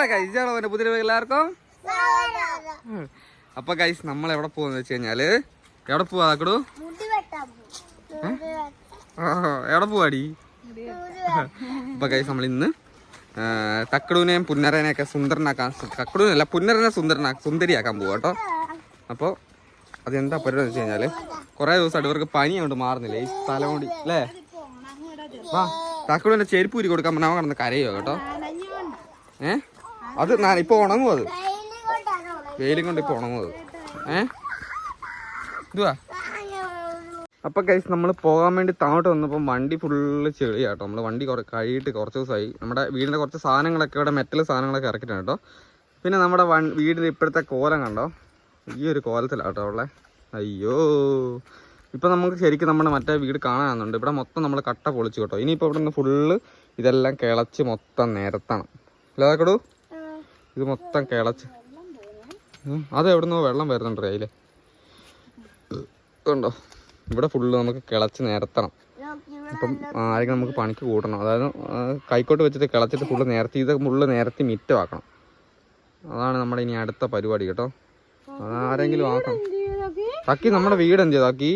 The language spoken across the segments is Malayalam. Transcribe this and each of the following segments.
എന്റെ പുതിയ എല്ലാവർക്കും? അപ്പൊ ഗൈസ് നമ്മൾ എവിടെ പോവാന്ന് വെച്ച് കഴിഞ്ഞാൽ എവിടെ പോവാ എവിടെ പോവാടി? അപ്പൊ ഗൈസ് നമ്മൾ ഇന്ന് തക്കടൂനെയും പുന്നരനെയൊക്കെ സുന്ദരനാക്കാൻ തക്കടൂനല്ല പുന്നരനെ സുന്ദരനാ സുന്ദരിയാക്കാൻ പോവാ കേട്ടോ. അപ്പോൾ അതെന്താ പരിപാടി വെച്ച് കഴിഞ്ഞാൽ കുറെ ദിവസമായിട്ട് ഇവർക്ക് പനി അങ്ങോട്ട് മാറുന്നില്ല. ഈ കൂടി അല്ലേ വാ തക്കടൂന്റെ ചെരുപ്പ് ഊരി കൊടുക്കാൻ പറഞ്ഞാൽ കിടന്ന് കരയോ കേട്ടോ? ഏ? അത് ഞാൻ ഇപ്പൊ ഉണങ്ങും അത്? വെയിലും കൊണ്ട് ഇപ്പൊ ഉണങ്ങും അത്? ഏ? ഇതുവാ? അപ്പൊ കൈസ് നമ്മൾ പോകാൻ വേണ്ടി താഴോട്ട് വന്നപ്പോൾ വണ്ടി ഫുള്ള് ചെളിയാട്ടോ. നമ്മൾ വണ്ടി കുറെ കഴിയിട്ട് കുറച്ച് ദിവസമായി നമ്മുടെ വീടിന്റെ കുറച്ച് സാധനങ്ങളൊക്കെ ഇവിടെ മെറ്റൽ സാധനങ്ങളൊക്കെ ഇറക്കിയിട്ടുണ്ട് കേട്ടോ. പിന്നെ നമ്മുടെ വൺ വീടിന്റെ ഇപ്പോഴത്തെ കോലം കണ്ടോ? ഈ ഒരു കോലത്തിലാട്ടോ അവളെ അയ്യോ. ഇപ്പൊ നമുക്ക് ശരിക്കും നമ്മുടെ മറ്റേ വീട് കാണാനുണ്ട് ഇവിടെ മൊത്തം നമ്മൾ കട്ട പൊളിച്ചു കേട്ടോ. ഇനിയിപ്പോൾ ഇവിടെ നിന്ന് ഫുള്ള് ഇതെല്ലാം കിളച്ച് മൊത്തം നിരത്തണം. ഇല്ലാതാക്കടൂ ഇത് മൊത്തം കിളച്ച്. അത് എവിടുന്നോ വെള്ളം വരുന്നുണ്ട് അതിൽ ഉണ്ടോ ഇവിടെ ഫുള്ള് നമുക്ക് കിളച്ച് നിരത്തണം. അപ്പം ആരെങ്കിലും നമുക്ക് പണിക്ക് കൂട്ടണം. അതായത് കൈക്കോട്ട് വെച്ചിട്ട് കിളച്ചിട്ട് ഫുള്ള് നിരത്തി ഇത് ഫുള്ള് നിരത്തി മിറ്റമാക്കണം. അതാണ് നമ്മുടെ ഇനി അടുത്ത പരിപാടി കേട്ടോ. അതാരെങ്കിലും ആക്കണം. തക്കി നമ്മുടെ വീട് എന്ത് ചെയ്താക്കി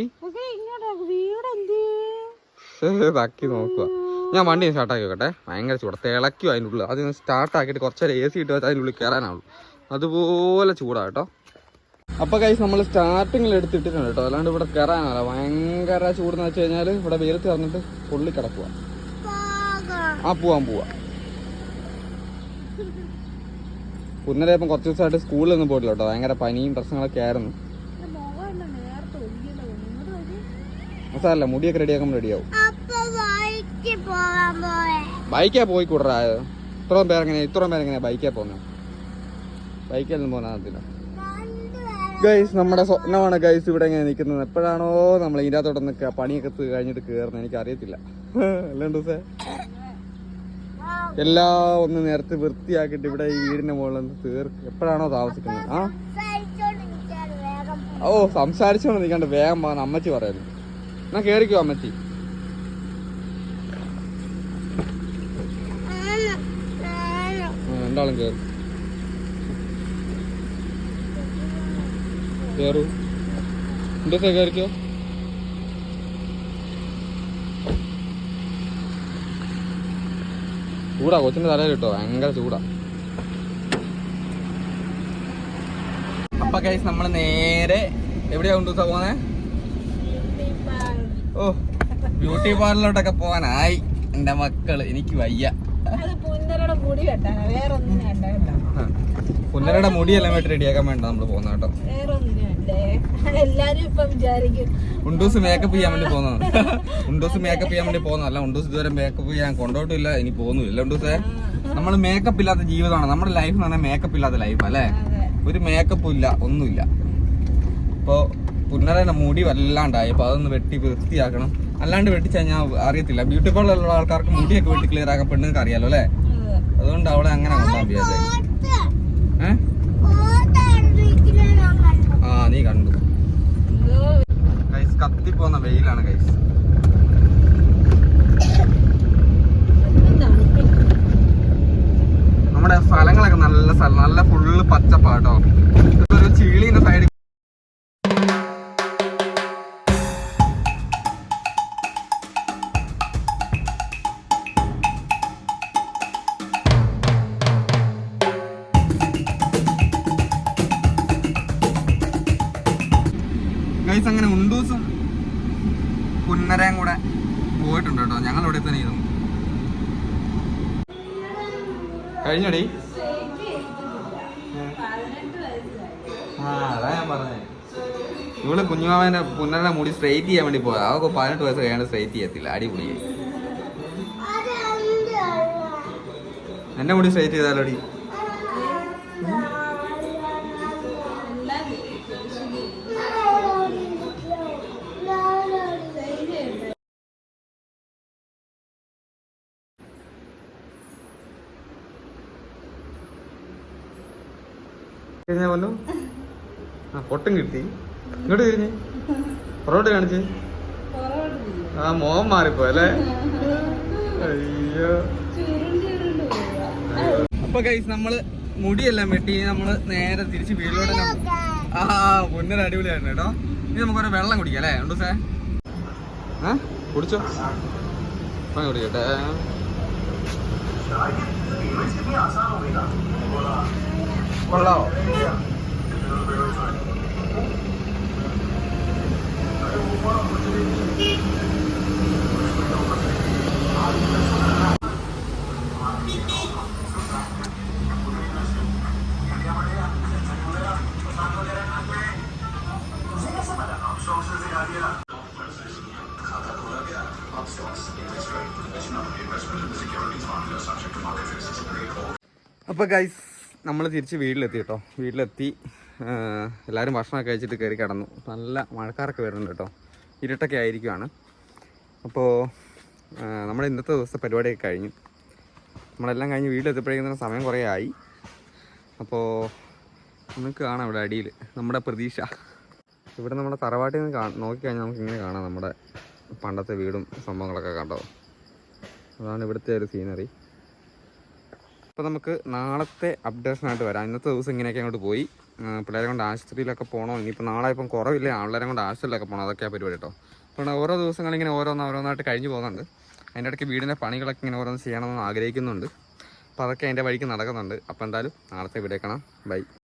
തക്കി നോക്കുക. ഞാൻ വണ്ടി സ്റ്റാർട്ടാക്കി വെക്കട്ടെ. ഭയങ്കര ചൂട. തിളയ്ക്കും അതിന്റെ ഉള്ളിൽ. അത് സ്റ്റാർട്ടാക്കിയിട്ട് കുറച്ച് നേരം എ സി ഇട്ട് വെച്ചാൽ അതിന്റെ ഉള്ളിൽ കയറാനാവുള്ളൂ അതുപോലെ ചൂടാ കേട്ടോ. അപ്പൊ കൈസ് നമ്മൾ സ്റ്റാർട്ടിങ്ങിൽ എടുത്തിട്ടിട്ടുണ്ട് കേട്ടോ. അല്ലാണ്ട് ഇവിടെ കയറാനല്ല ഭയങ്കര ചൂടെന്ന് വെച്ച് കഴിഞ്ഞാൽ ഇവിടെ വെയിലത്ത് കറന്നിട്ട് പൊള്ളി കിടക്കുക ആ പോവാൻ പോവാ. കുന്നരെ ഇപ്പം കുറച്ച് ദിവസമായിട്ട് സ്കൂളിൽ ഒന്നും പോയിട്ടില്ല കേട്ടോ. ഭയങ്കര പനിയും പ്രശ്നങ്ങളൊക്കെ ആയിരുന്നു. അതല്ല മുടിയൊക്കെ റെഡിയാക്കുമ്പോൾ റെഡിയാവും അപ്പൊ വഴിക്ക് പോകാൻ പോയെ ബൈക്കാ പോയി കൂടറാ ഇത്രയും പേരെങ്ങനെ ഇത്രയും പേരെങ്ങനെ ബൈക്കാ പോകുന്നത് ബൈക്കിലൊന്നും പോകാൻ ഗൈസ് നമ്മുടെ സ്വപ്നമാണ് ഗൈസ് ഇവിടെ ഇങ്ങനെ നിൽക്കുന്നത്. എപ്പോഴാണോ നമ്മൾ ഇതിന്റെ നിൽക്കുക. പണിയൊക്കെ കഴിഞ്ഞിട്ട് കയറുന്നത് എനിക്ക് അറിയത്തില്ല ദിവസേ എല്ലാം ഒന്ന് നേരത്തെ വൃത്തിയാക്കിയിട്ട് ഇവിടെ ഈ വീടിന്റെ മുകളിൽ തീർക്ക് എപ്പോഴാണോ താമസിക്കുന്നത്? ആ? ഓ സംസാരിച്ചോണ്ട് നിൽക്കാണ്ട് വേഗം പോകാൻ അമ്മച്ചി പറയുന്നു. എന്നാ കേറിക്കോ അമ്മച്ചി. രണ്ടാളും കയറും കയറൂ എന്താ കയറിക്കോ ചൂടാ കൊച്ചിന്റെ തലയിൽ കിട്ടോ. ഭയങ്കര ചൂടാ. അപ്പൊ കൈസ് നമ്മൾ നേരെ എവിടെയാ കൊണ്ടു പോന്നെ? ഓ ബ്യൂട്ടി പാർലറിലോട്ടൊക്കെ പോകാനായി. എന്റെ മക്കൾ എനിക്ക് വയ്യ. മുടി വേറെ ഒന്നിനും വേണ്ട കേട്ടോ. മുടിയെല്ലാം വേണ്ടി റെഡിയാക്കാൻ വേണ്ട നമ്മൾ പോകുന്ന കേട്ടോ. വേറെ ഒന്നിനും വേണ്ടേ. എല്ലാരും ഇപ്പൊ വിചാരിക്കും. ഉണ്ടൂസ് മേക്കപ്പ് ചെയ്യാൻ വേണ്ടി പോകുന്നത്. ഉണ്ടൂസ് മേക്കപ്പ് ചെയ്യാൻ വേണ്ടി പോകുന്നതല്ല ഉണ്ടൂസ് ഇതുവരെ മേക്കപ്പ് ചെയ്യാൻ കൊണ്ടോട്ടില്ല ഇനി പോകുന്നില്ല. ഉണ്ടൂസേ? നമ്മൾ മേക്കപ്പ് ഇല്ലാത്ത ജീവിതമാണ്. നമ്മുടെ ലൈഫ് എന്ന് പറഞ്ഞാൽ മേക്കപ്പ് ഇല്ലാത്ത ലൈഫ് അല്ലേ? ഒരു മേക്കപ്പും ഇല്ല ഒന്നുമില്ല. അപ്പോൾ പുന്നരന്റെ മുടി വല്ലാണ്ടായി. അപ്പൊ അതൊന്ന് വെട്ടി വൃത്തിയാക്കണം. അല്ലാണ്ട് വെട്ടിച്ചാൽ ഞാൻ അറിയത്തില്ല. ബ്യൂട്ടി പാർലറിലുള്ള ആൾക്കാർക്ക് മുടിയൊക്കെ വെട്ടി ക്ലിയർ ആക്കാൻ പെണ്ണുങ്ങൾക്ക് അറിയാലോ അല്ലേ? അതുകൊണ്ട് അവളെ അങ്ങനെ കൊണ്ടാൻ വിചാരിച്ചേ. ആ നീ കണ്ടു. ഗൈസ് കത്തിപ്പോന്ന വെയിലാണ് ഗൈസ് ഗൈസ് അങ്ങനെ ഉണ്ടൂസും പുന്നരയും കൂടെ പോയിട്ടുണ്ട് കേട്ടോ. ഞങ്ങൾ ഇവിടെ തന്നെ ഇരുന്നു. കഴിഞ്ഞടി? ആ അതാ ഞാൻ പറഞ്ഞേ. ഇവൾ കുഞ്ഞുമാവന്റെ പുന്നരുടെ മുടി സ്ട്രെയിറ്റ് ചെയ്യാൻ വേണ്ടി പോയത്. അതൊക്കെ പതിനെട്ട് വയസ്സ് കഴിയാണ്ട് സ്ട്രെയിറ്റ് ചെയ്യത്തില്ല. അടിപൊളിയായി വെള്ളം? എന്റെ മുടി സ്ട്രെയിറ്റ് ചെയ്താലോടി? പോലോ ആ പൊട്ടും കിട്ടി. ഇങ്ങോട്ട് തിരിഞ്ഞ്. പുറകോട്ട് കാണിച്ച്. ആ മോഹം മാറിപ്പോ അല്ലേ? അയ്യോ. അപ്പൊ കൈസ് നമ്മൾ മുടിയെല്ലാം വെട്ടി നമ്മൾ നേരെ തിരിച്ച് വീട്ടിലോട്ട് ആ പൊന്നര അടിപൊളിയായിരുന്നു കേട്ടോ. ഇനി നമുക്കൊരു വെള്ളം കുടിക്കാം അല്ലേ? ഉണ്ടോ സേ ഏ? കുടിച്ചോ? വെള്ളം കുടിക്കട്ടെ. കൊള്ളാവോ? അപ്പോൾ ഗൈസ് നമ്മൾ തിരിച്ച് വീട്ടിലെത്തി കേട്ടോ. വീട്ടിലെത്തി എല്ലാവരും ഭക്ഷണമൊക്കെ കഴിച്ചിട്ട് കയറി കിടന്നു. നല്ല മഴക്കാരൊക്കെ വരുന്നുണ്ട് കേട്ടോ. ഇരുട്ടൊക്കെ ആയിരിക്കുവാണ്. അപ്പോൾ നമ്മുടെ ഇന്നത്തെ ദിവസത്തെ പരിപാടിയൊക്കെ കഴിഞ്ഞു. നമ്മളെല്ലാം കഴിഞ്ഞ് വീട്ടിലെത്തിയപ്പോഴേക്കും സമയം കുറേ ആയി. അപ്പോൾ നമുക്ക് കാണാം ഇവിടെ അടിയിൽ. നമ്മുടെ പ്രതീക്ഷ. ഇവിടെ നമ്മുടെ തറവാട്ടിൽ നിന്ന് കാ നോക്കിക്കഴിഞ്ഞാൽ നമുക്ക് ഇങ്ങനെ കാണാം നമ്മുടെ പണ്ടത്തെ വീടും സംഭവങ്ങളൊക്കെ കണ്ടോ. അതാണ് ഇവിടുത്തെ ഒരു സീനറി അപ്പോൾ നമുക്ക് നാളത്തെ അപ്ഡേഷനായിട്ട് വരാം. ഇന്നത്തെ ദിവസം ഇങ്ങനെയൊക്കെ അങ്ങോട്ട് പോയി. പിള്ളേരെ കൊണ്ട് ആശുപത്രിയിലൊക്കെ പോകണോ ഇനിയിപ്പോൾ നാളെ ഇപ്പം കുറവില്ല? ആളുകളെ കൊണ്ട് ആശുപത്രിയിലൊക്കെ പോകണം അതൊക്കെയാണ് പരിപാടി കേട്ടോ. അപ്പോൾ ഓരോ ദിവസങ്ങളിങ്ങനെ ഓരോന്ന് ഓരോന്നായിട്ട് കഴിഞ്ഞ് പോകുന്നുണ്ട്. അതിന്റെ ഇടയ്ക്ക് വീടിന്റെ പണികളൊക്കെ ഇങ്ങനെ ഓരോന്ന് ചെയ്യണമെന്ന് ആഗ്രഹിക്കുന്നുണ്ട്. അപ്പോൾ അതൊക്കെ അതിന്റെ വഴിക്ക് നടക്കുന്നുണ്ട്. അപ്പോൾ എന്തായാലും നാളത്തെ വിടേക്കണം ബൈ.